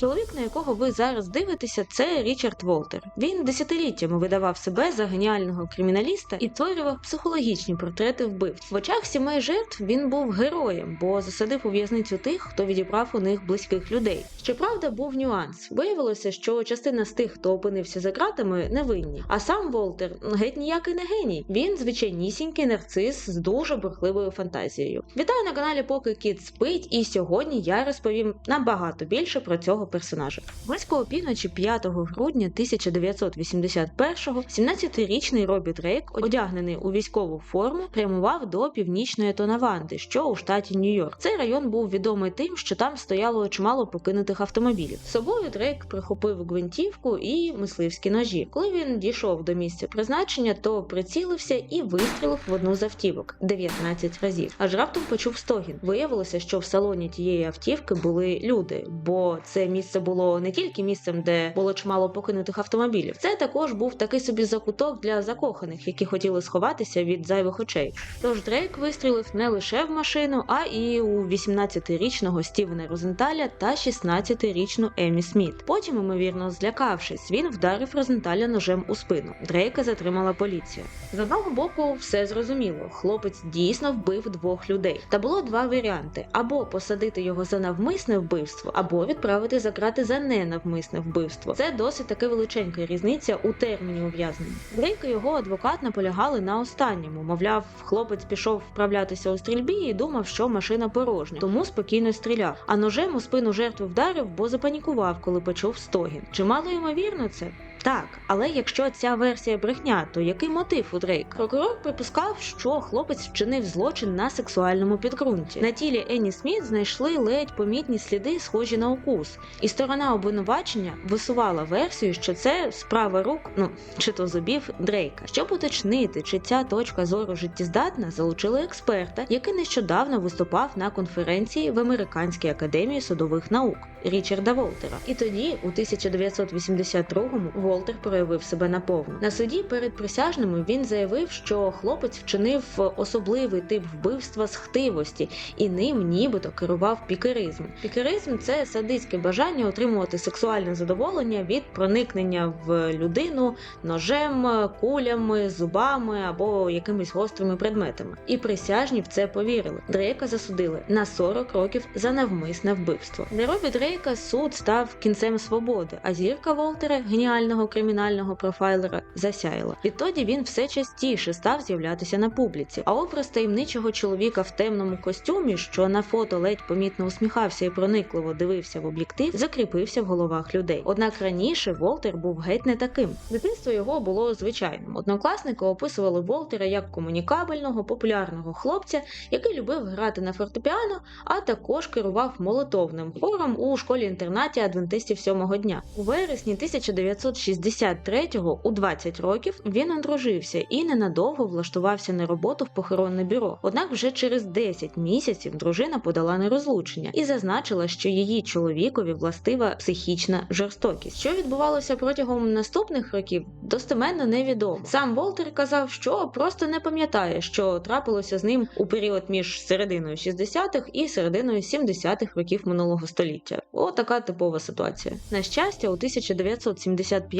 Чоловік, на якого ви зараз дивитеся, це Річард Волтер. Він десятиліттями видавав себе за геніального криміналіста і створював психологічні портрети вбивць. В очах сімей жертв він був героєм, бо засадив у в'язницю тих, хто відібрав у них близьких людей. Щоправда, був нюанс. Виявилося, що частина з тих, хто опинився за ґратами, невинні. А сам Волтер геть ніякий не геній. Він звичайнісінький нарцис з дуже бурхливою фантазією. Вітаю на каналі Поки Кіт спить, і сьогодні я розповім набагато більше про цього персонажа. Близько опівночі 5 грудня 1981-го 17-річний Робі Дрейк, одягнений у військову форму, прямував до північної Тонаванди, що у штаті Нью-Йорк. Цей район був відомий тим, що там стояло чимало покинутих автомобілів. З собою Дрейк прихопив гвинтівку і мисливські ножі. Коли він дійшов до місця призначення, то прицілився і вистрілив в одну з автівок 19 разів. Аж раптом почув стогін. Виявилося, що в салоні тієї автівки були люди, бо це місце було не тільки місцем, де було чимало покинутих автомобілів. Це також був такий собі закуток для закоханих, які хотіли сховатися від зайвих очей. Тож Дрейк вистрілив не лише в машину, а і у 18-річного Стівена Розенталя та 16-річну Емі Сміт. Потім, ймовірно, злякавшись, він вдарив Розенталя ножем у спину. Дрейка затримала поліція. З одного боку, все зрозуміло. Хлопець дійсно вбив двох людей. Та було два варіанти: або посадити його за навмисне вбивство, або відправити за крати за ненавмисне вбивство. Це досить таки величенька різниця у терміні ув'язнення. Грейк і його адвокат наполягали на останньому. Мовляв, хлопець пішов вправлятися у стрільбі і думав, що машина порожня, тому спокійно стріляв. А ножем у спину жертви вдарив, бо запанікував, коли почув стогін. Чи мало ймовірно це? Так, але якщо ця версія брехня, то який мотив у Дрейка? Прокурор припускав, що хлопець вчинив злочин на сексуальному підґрунті. На тілі Енні Сміт знайшли ледь помітні сліди, схожі на укус, і сторона обвинувачення висувала версію, що це справа рук, ну чи то зубів Дрейка. Щоб уточнити, чи ця точка зору життєздатна, залучили експерта, який нещодавно виступав на конференції в Американській академії судових наук Річарда Волтера. І тоді, у 1982-му, Волтер проявив себе наповну. На суді перед присяжними він заявив, що хлопець вчинив особливий тип вбивства з хтивості і ним нібито керував пікеризм. Пікеризм це садистське бажання отримувати сексуальне задоволення від проникнення в людину ножем, кулями, зубами або якимись гострими предметами. І присяжні в це повірили. Дрейка засудили на 40 років за навмисне вбивство. Для Робі Дрейка суд став кінцем свободи, а зірка Волтера геніального кримінального профайлера засяяла. Відтоді він все частіше став з'являтися на публіці. А образ таємничого чоловіка в темному костюмі, що на фото ледь помітно усміхався і проникливо дивився в об'єктив, закріпився в головах людей. Однак раніше Волтер був геть не таким. Дитинство його було звичайним. Однокласники описували Волтера як комунікабельного, популярного хлопця, який любив грати на фортепіано, а також керував молитовним хором у школі-інтернаті адвентистів сьомого дня. У вересні 1963-го, у 20 років, він одружився і ненадовго влаштувався на роботу в похоронне бюро. Однак вже через 10 місяців дружина подала на розлучення і зазначила, що її чоловікові властива психічна жорстокість. Що відбувалося протягом наступних років, достеменно невідомо. Сам Волтер казав, що просто не пам'ятає, що трапилося з ним у період між серединою 60-х і серединою 70-х років минулого століття. О, така типова ситуація. На щастя, у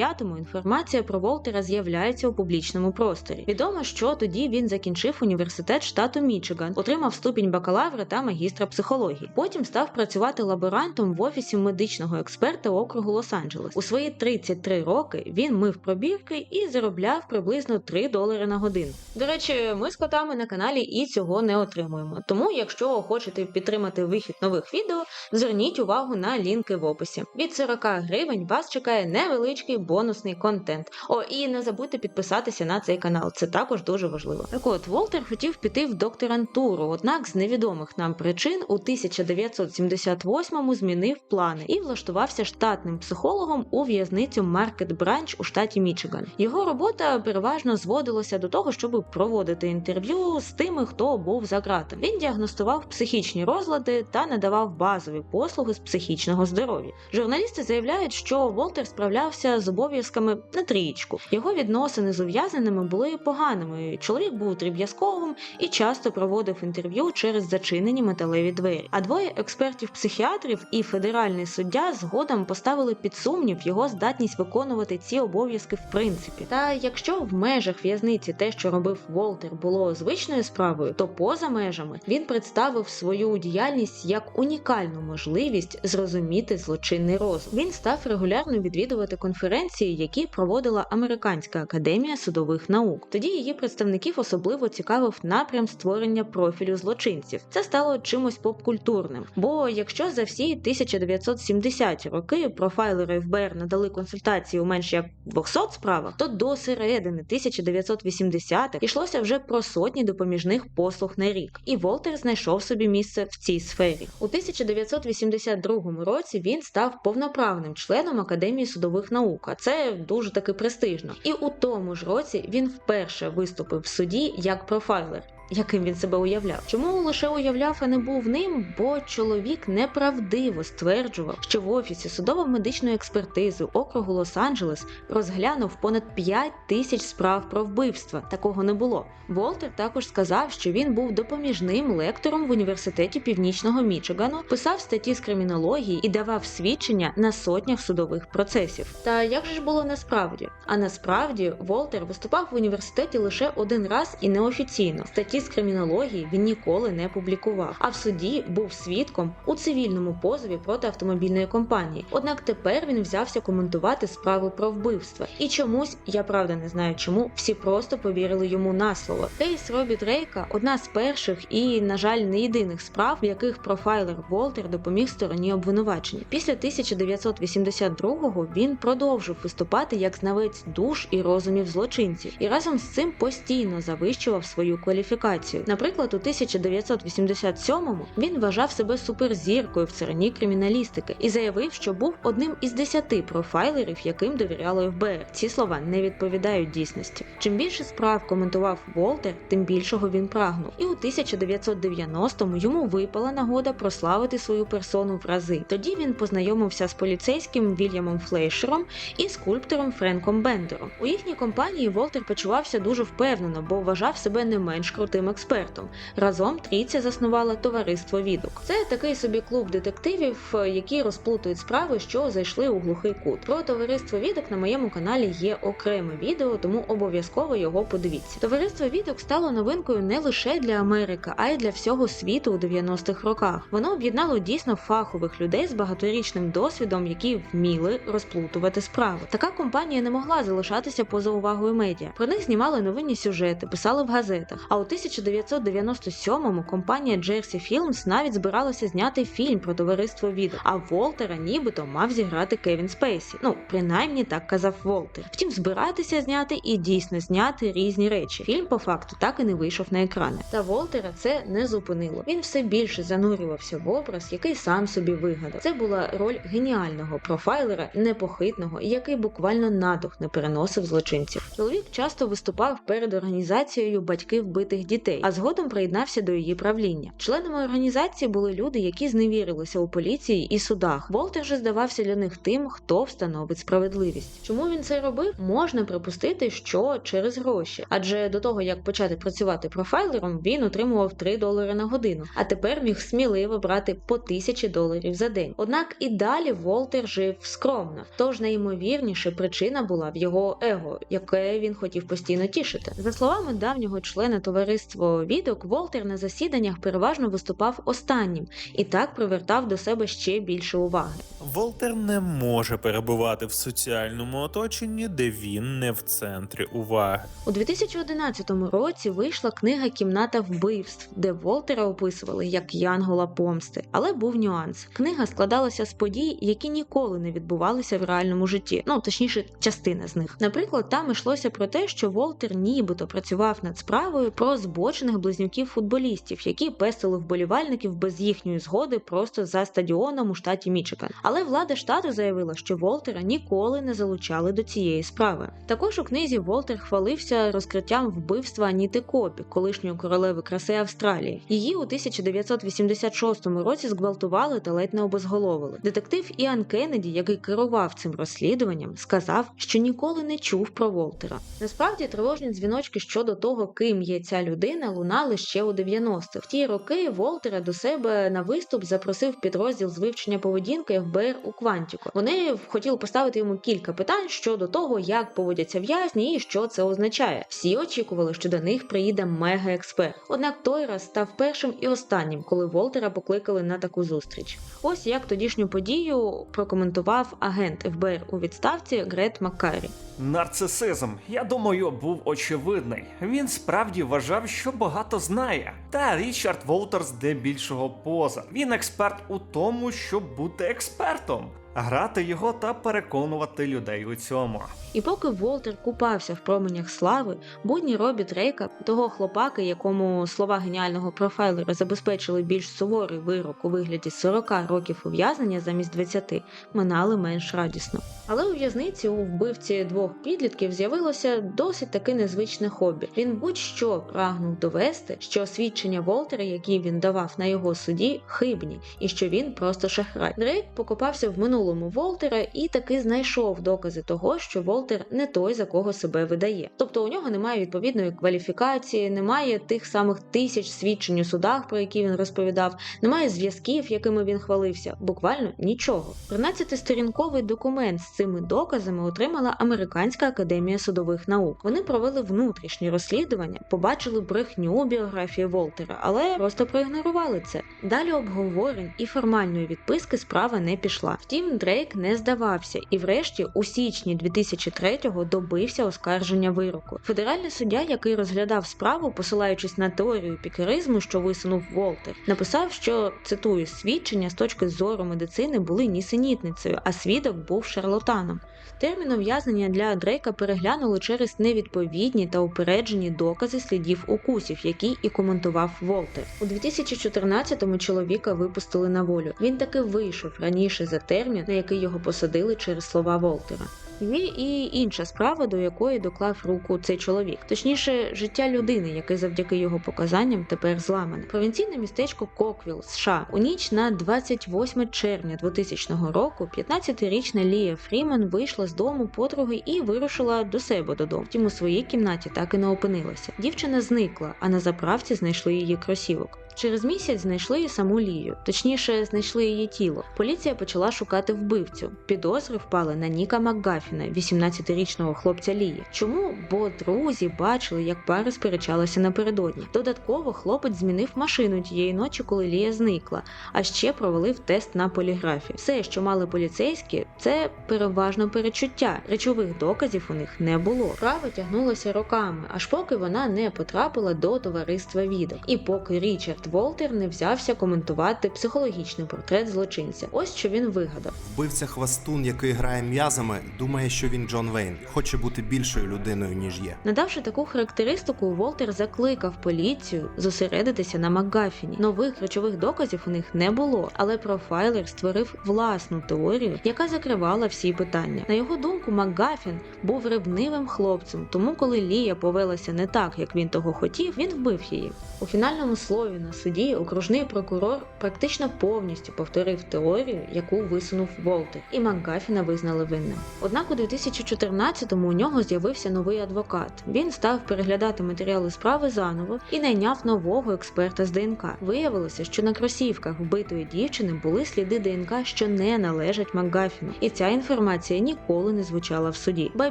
1975-му інформація про Волтера з'являється у публічному просторі. Відомо, що тоді він закінчив університет штату Мічиган, отримав ступінь бакалавра та магістра психології. Потім став працювати лаборантом в офісі медичного експерта округу Лос-Анджелес. У свої 33 роки він мив пробірки і заробляв приблизно 3 долари на годину. До речі, ми з котами на каналі і цього не отримуємо. Тому, якщо хочете підтримати вихід нових відео, зверніть увагу на лінки в описі. Від 40 гривень вас чекає невеличкий бонусний контент. О, і не забудьте підписатися на цей канал, це також дуже важливо. Так от Волтер хотів піти в докторантуру, однак з невідомих нам причин у 1978-му змінив плани і влаштувався штатним психологом у в'язницю Маркет Бранч у штаті Мічиган. Його робота переважно зводилася до того, щоб проводити інтерв'ю з тими, хто був за ґратами. Він діагностував психічні розлади та надавав базові послуги з психічного здоров'я. Журналісти заявляють, що Волтер справлявся з обов'язками на трієчку. Його відносини з ув'язненими були поганими. Чоловік був дріб'язковим і часто проводив інтерв'ю через зачинені металеві двері. А двоє експертів-психіатрів і федеральний суддя згодом поставили під сумнів його здатність виконувати ці обов'язки в принципі. Та якщо в межах в'язниці те, що робив Волтер, було звичною справою, то поза межами він представив свою діяльність як унікальну можливість зрозуміти злочинний розум. Він став регулярно відвідувати конференції, які проводила Американська академія судових наук. Тоді її представників особливо цікавив напрям створення профілю злочинців. Це стало чимось попкультурним. Бо якщо за всі 1970-ті роки профайлери ФБР надали консультації у менш як 200 справах, то до середини 1980-х йшлося вже про сотні допоміжних послуг на рік. І Волтер знайшов собі місце в цій сфері. У 1982 році він став повноправним членом Академії судових наук. А це дуже таки престижно. І у тому ж році він вперше виступив в суді як профайлер. Яким він себе уявляв? Чому лише уявляв, а не був ним? Бо чоловік неправдиво стверджував, що в офісі судово-медичної експертизи округу Лос-Анджелес розглянув понад 5 тисяч справ про вбивства. Такого не було. Волтер також сказав, що він був допоміжним лектором в університеті Північного Мічигану, писав статті з кримінології і давав свідчення на сотнях судових процесів. Та як же ж було насправді? А насправді Волтер виступав в університеті лише один раз і неофіційно. Статті з кримінології він ніколи не публікував. А в суді був свідком у цивільному позові проти автомобільної компанії. Однак тепер він взявся коментувати справи про вбивства. І чомусь, я правда не знаю чому, всі просто повірили йому на слово. Кейс Робі Дрейка одна з перших і, на жаль, не єдиних справ, в яких профайлер Волтер допоміг стороні обвинувачення. Після 1982-го він продовжив виступати як знавець душ і розумів злочинців, і разом з цим постійно завищував свою кваліфікацію. Наприклад, у 1987-му він вважав себе суперзіркою в царині криміналістики і заявив, що був одним із десяти профайлерів, яким довіряло ФБР. Ці слова не відповідають дійсності. Чим більше справ коментував Волтер, тим більшого він прагнув. І у 1990-му йому випала нагода прославити свою персону в рази. Тоді він познайомився з поліцейським Вільямом Флейшером і скульптором Френком Бендером. У їхній компанії Волтер почувався дуже впевнено, бо вважав себе не менш крутим експертом. Разом трійця заснувала товариство відок. Це такий собі клуб детективів, е, які розплутують справи, що зайшли у глухий кут. Про товариство відок на моєму каналі є окреме відео, тому обов'язково його подивіться. Товариство відок стало новинкою не лише для Америки, а й для всього світу у 90-х роках. Воно об'єднало дійсно фахових людей з багаторічним досвідом, які вміли розплутувати справи. Така компанія не могла залишатися поза увагою медіа. Про них знімали новинні сюжети, писали в газетах. А у 1997-му компанія Jersey Films навіть збиралася зняти фільм про товариство відео. А Волтера нібито мав зіграти Кевін Спейсі. Ну, принаймні так казав Волтер. Втім, збиратися зняти і дійсно зняти різні речі. Фільм по факту так і не вийшов на екрани. Та Волтера це не зупинило. Він все більше занурювався в образ, який сам собі вигадав. Це була роль геніального профайлера, непохитного, який буквально надух не переносив злочинців. Чоловік часто виступав перед організацією батьки вбитих дітей, а згодом приєднався до її правління. Членами організації були люди, які зневірилися у поліції і судах. Волтер же здавався для них тим, хто встановить справедливість. Чому він це робив? Можна припустити, що через гроші, адже до того як почати працювати профайлером, він отримував 3 долари на годину, а тепер міг сміливо брати по тисячі доларів за день. Однак і далі Волтер жив скромно, тож найімовірніше причина була в його его, яке він хотів постійно тішити. За словами давнього члена товариства відок, Волтер на засіданнях переважно виступав останнім і так привертав до себе ще більше уваги. Волтер не може перебувати в соціальному оточенні, де він не в центрі уваги. У 2011 році вийшла книга Кімната вбивств, де Волтера описували як Янгола помсти. Але був нюанс. Книга складалася з подій, які ніколи не відбувалися в реальному житті. Ну точніше, частина з них. Наприклад, там йшлося про те, що Волтер нібито працював над справою про збочених близнюків футболістів, які пестили вболівальників без їхньої згоди просто за стадіоном у штаті Мічиган. Але влада штату заявила, що Волтера ніколи не залучали до цієї справи. Також у книзі Волтер хвалився розкриттям вбивства Аніти Копі, колишньої королеви краси Австралії. Її у 1986 році зґвалтували та ледь не обезголовили. Детектив Іан Кеннеді, який керував цим розслідуванням, сказав, що ніколи не чув про Волтера. Насправді тривожні дзвіночки щодо того, ким є ця людина, лунали ще у 90-х. В ті роки Волтера до себе на виступ запросив підрозділ з вивчення поведінки ФБР у Квантіко. Вони хотіли поставити йому кілька питань щодо того, як поводяться в'язні і що це означає. Всі очікували, що до них приїде мега-експерт. Однак той раз став першим і останнім, коли Волтера покликали на таку зустріч. Ось як тодішню подію прокоментував агент ФБР у відставці Грет Маккарі. Нарцисизм, я думаю, був очевидний. Він справді вважав, що багато знає. Та Річард Волтерс здебільшого поза. Він експерт у тому, щоб бути експертом, грати його та переконувати людей у цьому. І поки Волтер купався в променях слави, будні Робі Дрейка, того хлопаки, якому слова геніального профайлера забезпечили більш суворий вирок у вигляді 40 років ув'язнення замість 20, минали менш радісно. Але у в'язниці у вбивці двох підлітків з'явилося досить таки незвичне хобі. Він будь-що прагнув довести, що свідчення Волтера, які він давав на його суді, хибні, і що він просто шахрай. Дрейк покопався в минулому Волтера і таки знайшов докази того, що Волтер не той, за кого себе видає. Тобто у нього немає відповідної кваліфікації, немає тих самих тисяч свідчень у судах, про які він розповідав, немає зв'язків, якими він хвалився. Буквально нічого. 13-сторінковий документ з цими доказами отримала Американська академія судових наук. Вони провели внутрішні розслідування, побачили брехню біографії Волтера, але просто проігнорували це. Далі обговорень і формальної відписки справа не пішла. Втім, Дрейк не здавався і, врешті, у січні 2003-го добився оскарження вироку. Федеральний суддя, який розглядав справу, посилаючись на теорію пікеризму, що висунув Волтер, написав, що цитую свідчення з точки зору медицини були нісенітницею, а свідок був шарлатаном. Термін ув'язнення для Дрейка переглянули через невідповідні та упереджені докази слідів укусів, які і коментував Волтер. У 2014-му чоловіка випустили на волю. Він таки вийшов раніше за термін, на який його посадили через слова Волтера. Є і інша справа, до якої доклав руку цей чоловік, точніше, життя людини, яке завдяки його показанням тепер зламане. Провінційне містечко Коквіл, США. У ніч на 28 червня 2000 року 15-річна Лія Фріман вийшла з дому подруги і вирушила до себе додому. Втім, у своїй кімнаті так і не опинилася. Дівчина зникла, а на заправці знайшли її кросівок. Через місяць знайшли і саму Лію, точніше, знайшли її тіло. Поліція почала шукати вбивцю. Підозри впали на Ніка Макгафіна, 18-річного хлопця Лії. Чому? Бо друзі бачили, як пари сперечалися напередодні. Додатково хлопець змінив машину тієї ночі, коли Лія зникла, а ще провалив тест на поліграфі. Все, що мали поліцейські, це переважно перечуття. Речових доказів у них не було. Справа тягнулося роками, аж поки вона не потрапила до товариства відок. І поки Річард Волтер не взявся коментувати психологічний портрет злочинця. Ось що він вигадав. Вбивця хвастун, який грає м'язами, думає, що він Джон Вейн, хоче бути більшою людиною, ніж є. Надавши таку характеристику, Волтер закликав поліцію зосередитися на Макгафіні. Нових речових доказів у них не було, але профайлер створив власну теорію, яка закривала всі питання. На його думку, Макгафін був ревнивим хлопцем, тому коли Лія повелася не так, як він того хотів, він вбив її. У фінальному слові на суді окружний прокурор практично повністю повторив теорію, яку висунув Волтер, і Макгафіна визнали винним. Однак у 2014-му у нього з'явився новий адвокат. Він став переглядати матеріали справи заново і найняв нового експерта з ДНК. Виявилося, що на кросівках вбитої дівчини були сліди ДНК, що не належать Макгафіну, і ця інформація ніколи не звучала в суді. Ба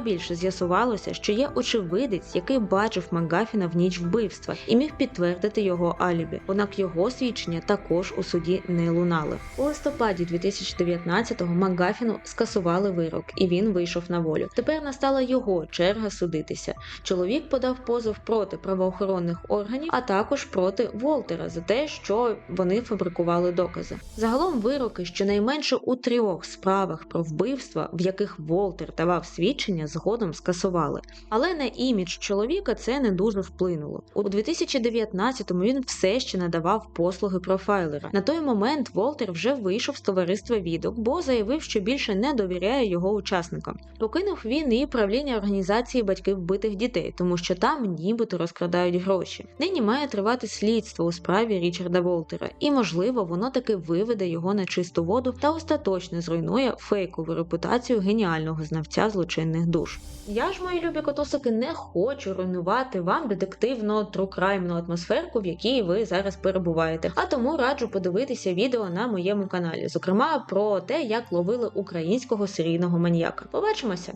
більше з'ясувалося, що є очевидець, який бачив Макгафіна в ніч вбивства і міг підтвердити його алібі. Однак його свідчення також у суді не лунали. У листопаді 2019-го Макгафіну скасували вирок, і він вийшов на волю. Тепер настала його черга судитися. Чоловік подав позов проти правоохоронних органів, а також проти Волтера за те, що вони фабрикували докази. Загалом вироки щонайменше у трьох справах про вбивства, в яких Волтер давав свідчення, згодом скасували. Але на імідж чоловіка це не дуже вплинуло. У 2019-му він все ще надавав послуги профайлера. На той момент Волтер вже вийшов з товариства відок, бо заявив, що більше не довіряє його учасникам. Покинув він і правління організації батьків вбитих дітей, тому що там нібито розкрадають гроші. Нині має тривати слідство у справі Річарда Волтера, і можливо воно таки виведе його на чисту воду та остаточно зруйнує фейкову репутацію геніального знавця злочинних душ. Я ж, мої любі котусики, не хочу руйнувати вам детективно трукраймну атмосферку, в якій ви зараз перебуваєте. А тому раджу подивитися відео на моєму каналі, зокрема про те, як ловили українського серійного маньяка. Побачимося!